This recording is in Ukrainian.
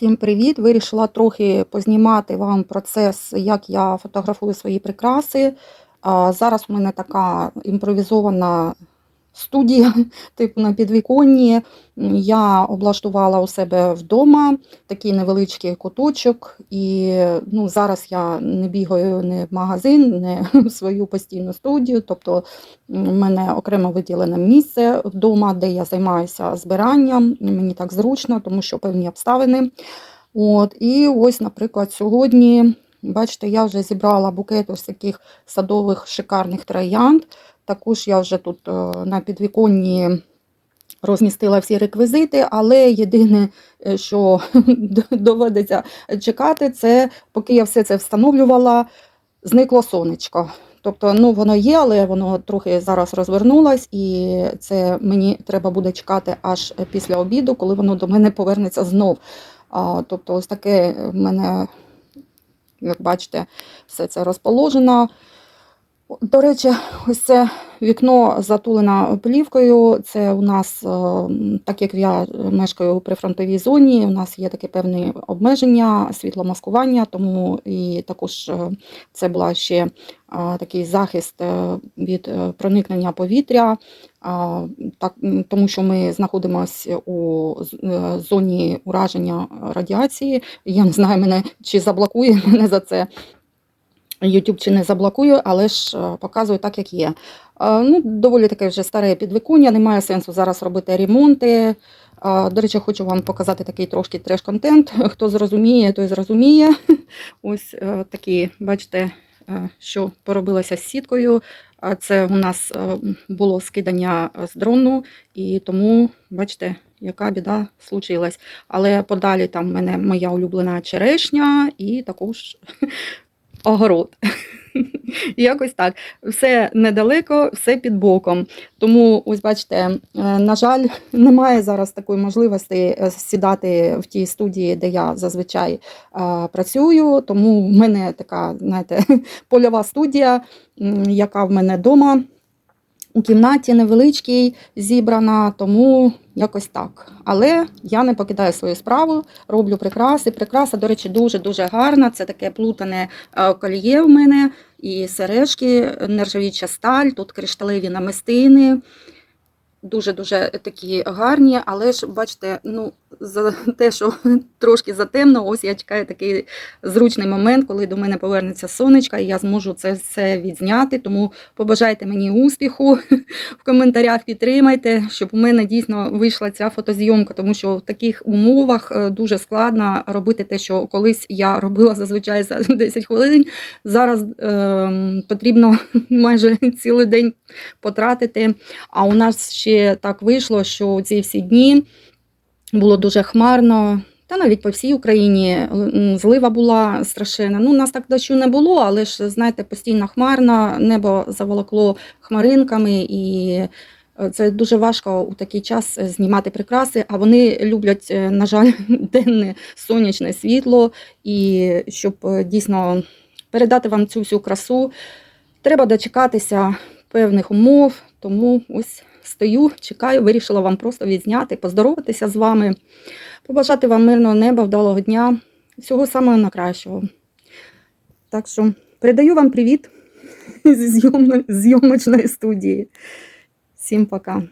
Всім привіт! Вирішила трохи познімати вам процес, як я фотографую свої прикраси. Зараз у мене така імпровізована студія, типу на підвіконні. Я облаштувала у себе вдома такий невеличкий куточок, і ну, зараз я не бігаю не в магазин, не в свою постійну студію. Тобто у мене окремо виділене місце вдома, де я займаюся збиранням. Мені так зручно, тому що певні обставини. От, і ось, наприклад, сьогодні, бачите, я вже зібрала букет ось таких садових шикарних троянд. Також я вже тут е, на підвіконні розмістила всі реквізити, але єдине, е, що доводиться чекати, це поки я все це встановлювала, зникло сонечко. Тобто, ну воно є, але воно трохи зараз розвернулось, і це мені треба буде чекати аж після обіду, коли воно до мене повернеться знов. А, Тобто, ось таке в мене, як бачите, все це розположено. До речі, ось це вікно затулено плівкою. Це у нас, е, так як я мешкаю у прифронтовій зоні, у нас є таке певне обмеження, світломаскування, тому і також е, це була ще е, такий захист від проникнення повітря, так, тому що ми знаходимося у зоні ураження радіації. Я не знаю, мене чи заблокує мене за це. YouTube чи не заблокую, але ж е, показую так, як є. Е, ну, Доволі таке вже старе підвиконня, немає сенсу зараз робити ремонти. Е, до речі, хочу вам показати такий трошки треш-контент. Хто зрозуміє, той зрозуміє. Ось такі, бачите, що поробилося з сіткою. Це у нас було скидання з дрону, і тому, бачите, яка біда случилась. Але подалі там в мене моя улюблена черешня і також огород. Якось так. Все недалеко, все під боком. Тому, ось бачите, е, на жаль, немає зараз такої можливості е, сідати в тій студії, де я зазвичай е, працюю. Тому в мене така, знаєте, польова студія, яка в мене вдома у кімнаті невеличкій зібрана, тому якось так. Але я не покидаю свою справу, роблю прикраси. Прикраса, до речі, дуже-дуже гарна. Це таке плутане е, кольє в мене і сережки, нержавіча сталь, тут кришталеві намистини. Дуже-дуже такі гарні, але ж, бачите, ну, за те, що трошки затемно, ось я чекаю такий зручний момент, коли до мене повернеться сонечко, і я зможу це все відзняти. Тому побажайте мені успіху в коментарях, підтримайте, щоб у мене дійсно вийшла ця фотозйомка, тому що в таких умовах е, дуже складно робити те, що колись я робила зазвичай за 10 хвилин. Зараз е, потрібно майже цілий день потратити. А у нас ще так вийшло, що ці всі дні. Було дуже хмарно, та навіть по всій Україні злива була страшенна. Ну, нас так дощу не було, але ж, знаєте, постійно хмарно, небо заволокло хмаринками, і е, це дуже важко у такий час знімати прикраси. А вони люблять, е, на жаль, денне сонячне світло. І щоб е, дійсно передати вам цю всю красу, треба дочекатися певних умов, тому ось стою, чекаю, вирішила вам просто відзняти, поздороватися з вами, побажати вам мирного неба, вдалого дня, всього самого найкращого. Так що передаю вам привіт зі зйомочної студії. Всім пока.